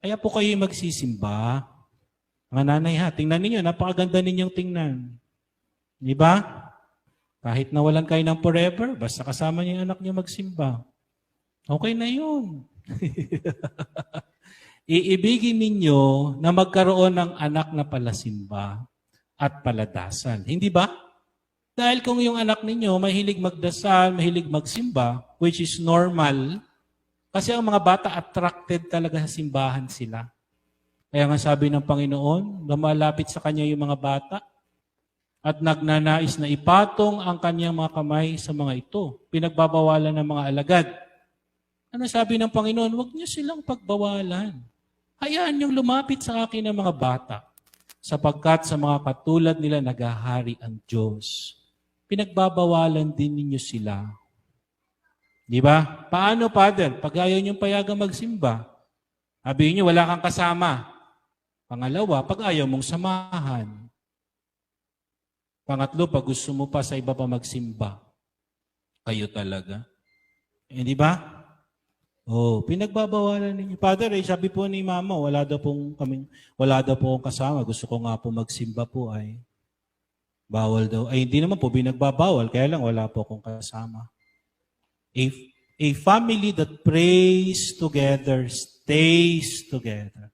Kaya po kayo magsisimba. Mga nanay ha, tingnan ninyo, napakaganda ninyong tingnan. Di ba? Kahit nawalan kayo ng forever, basta kasama niyo yung anak niyo magsimba. Okay na yun. Iibigin ninyo na magkaroon ng anak na palasimba at paladasal. Hindi ba? Dahil kung yung anak ninyo mahilig magdasal, mahilig magsimba, which is normal, kasi ang mga bata attracted talaga sa simbahan sila. Kaya nga sabi ng Panginoon, lumalapit sa Kanya yung mga bata at nagnanais na ipatong ang Kanyang mga kamay sa mga ito. Pinagbabawalan ng mga alagad. Ano sabi ng Panginoon? Huwag niyo silang pagbawalan. Hayaan niyong lumapit sa akin ang mga bata sapagkat sa mga katulad nila nagahari ang Diyos. Pinagbabawalan din ninyo sila. Di ba? Paano, Father? Pag ayaw niyong payagang magsimba, sabihin niyo, wala kang kasama. Pangalawa, pag ayaw mong samahan. Pangatlo, pag gusto mo pa sa iba pa magsimba, kayo talaga. Eh, di ba? Oh, pinagbabawalan ninyo. Father, eh, sabi po ni Mama, wala daw pong kaming, wala daw po akong kasama. Gusto ko nga po magsimba po ay bawal daw. Ay, hindi naman po binagbabawal, kaya lang wala po akong kasama. A, a family that prays together stays together.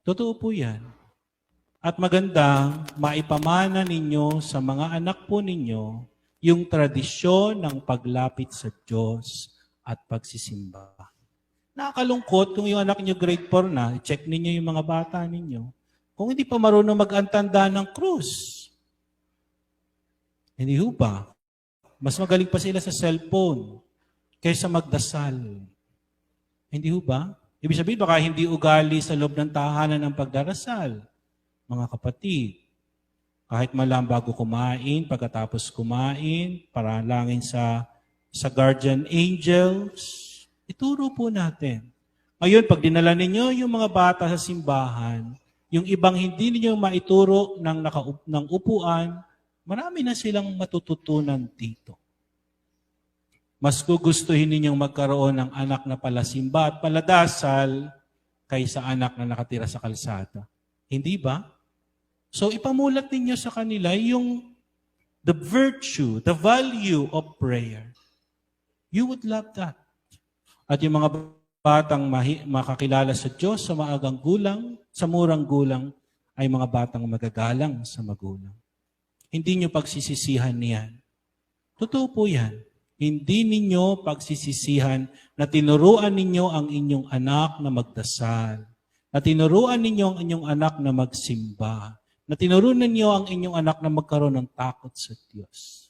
Totoo po yan. At magandang maipamana ninyo sa mga anak po ninyo yung tradisyon ng paglapit sa Diyos at pagsisimba. Nakakalungkot kung yung anak niyo grade 4 na, check ninyo yung mga bata ninyo. Kung hindi pa marunong mag-antanda ng krus. Hindi ba? Mas magaling pa sila sa cellphone kaysa magdasal. Hindi ho ba? Ibig sabihin, baka hindi ugali sa loob ng tahanan ang pagdarasal. Mga kapatid, kahit malam bago kumain, pagkatapos kumain, para langin sa, sa guardian angels, ituro po natin. Ngayon, pag dinala ninyo yung mga bata sa simbahan, yung ibang hindi ninyo maituro ng, nakaup, ng upuan, marami na silang matututunan dito. Mas gugustuhin ninyong magkaroon ng anak na palasimba at paladasal kaysa anak na nakatira sa kalsada. Hindi ba? So ipamulat ninyo sa kanila yung the virtue, the value of prayer. You would love that. At yung mga batang makakilala sa Diyos sa maagang gulang, sa murang gulang, ay mga batang magagalang sa magulang. Hindi nyo pagsisisihan niyan. Totoo po yan. Hindi ninyo pagsisisihan na tinuruan ninyo ang inyong anak na magdasal, na tinuruan ninyo ang inyong anak na magsimba, na tinuruan ninyo ang inyong anak na magkaroon ng takot sa Diyos.